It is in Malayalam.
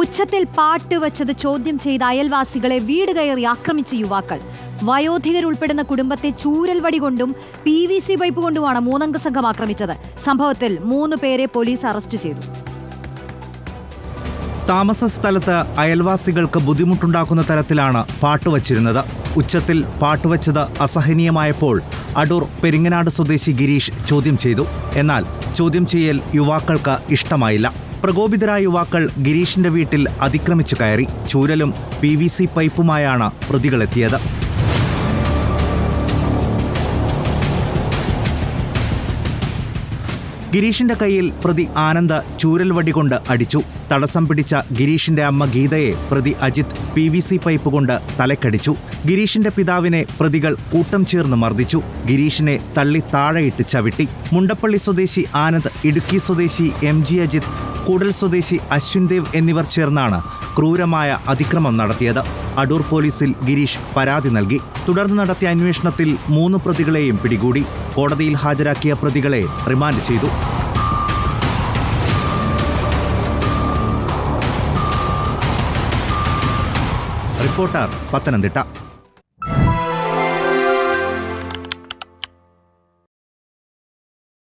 ഉച്ചത്തിൽ പാട്ട് വച്ചത് ചോദ്യം ചെയ്ത അയൽവാസികളെ വീട് കയറി ആക്രമിച്ച യുവാക്കൾ. വയോധികരുൾപ്പെടുന്ന കുടുംബത്തെ ചൂരൽ വടി കൊണ്ടും പി വി സി പൈപ്പ് കൊണ്ടുമാണ് മൂന്നംഗ സംഘം ആക്രമിച്ചത്. സംഭവത്തിൽ മൂന്ന് പേരെ പോലീസ് അറസ്റ്റ് ചെയ്തു. താമസ സ്ഥലത്ത് അയൽവാസികൾക്ക് ബുദ്ധിമുട്ടുണ്ടാക്കുന്ന തരത്തിലാണ് പാട്ടുവച്ചിരുന്നത് ഉച്ചത്തിൽ പാട്ടുവച്ചത് അസഹനീയമായപ്പോൾ അടൂർ പെരിങ്ങനാട് സ്വദേശി ഗിരീഷ് ചോദ്യം ചെയ്തു. എന്നാൽ ചോദ്യം ചെയ്യൽ യുവാക്കൾക്ക് ഇഷ്ടമായില്ല. പ്രകോപിതരായ യുവാക്കൾ ഗിരീഷിന്റെ വീട്ടിൽ അതിക്രമിച്ചു കയറി. ചൂരലും പി വി സി പൈപ്പുമായാണ് പ്രതികളെത്തിയത്. ഗിരീഷിന്റെ കയ്യിൽ പ്രതി ആനന്ദ് ചൂരൽ വടി കൊണ്ട് അടിച്ചു. തടസ്സം പിടിച്ച ഗിരീഷിന്റെ അമ്മ ഗീതയെ പ്രതി Ajith P V C pipe കൊണ്ട് തലക്കടിച്ചു. ഗിരീഷിന്റെ പിതാവിനെ പ്രതികൾ കൂട്ടം ചേർന്ന് മർദ്ദിച്ചു. ഗിരീഷിനെ തള്ളി താഴെയിട്ട് ചവിട്ടി. മുണ്ടപ്പള്ളി സ്വദേശി ആനന്ദ് ഇടുക്കി സ്വദേശി എം ജി അജിത് കൂടൽ സ്വദേശി അശ്വിൻ ദേവ് എന്നിവർ ചേർന്നാണ് ക്രൂരമായ അതിക്രമം നടത്തിയത്. അടൂർ പോലീസിൽ ഗിരീഷ് പരാതി നൽകി. തുടർന്ന് നടത്തിയ അന്വേഷണത്തിൽ മൂന്ന് പ്രതികളെയും പിടികൂടി. കോടതിയിൽ ഹാജരാക്കിയ പ്രതികളെ റിമാൻഡ് ചെയ്തു. റിപ്പോർട്ടർ പത്തനംതിട്ട.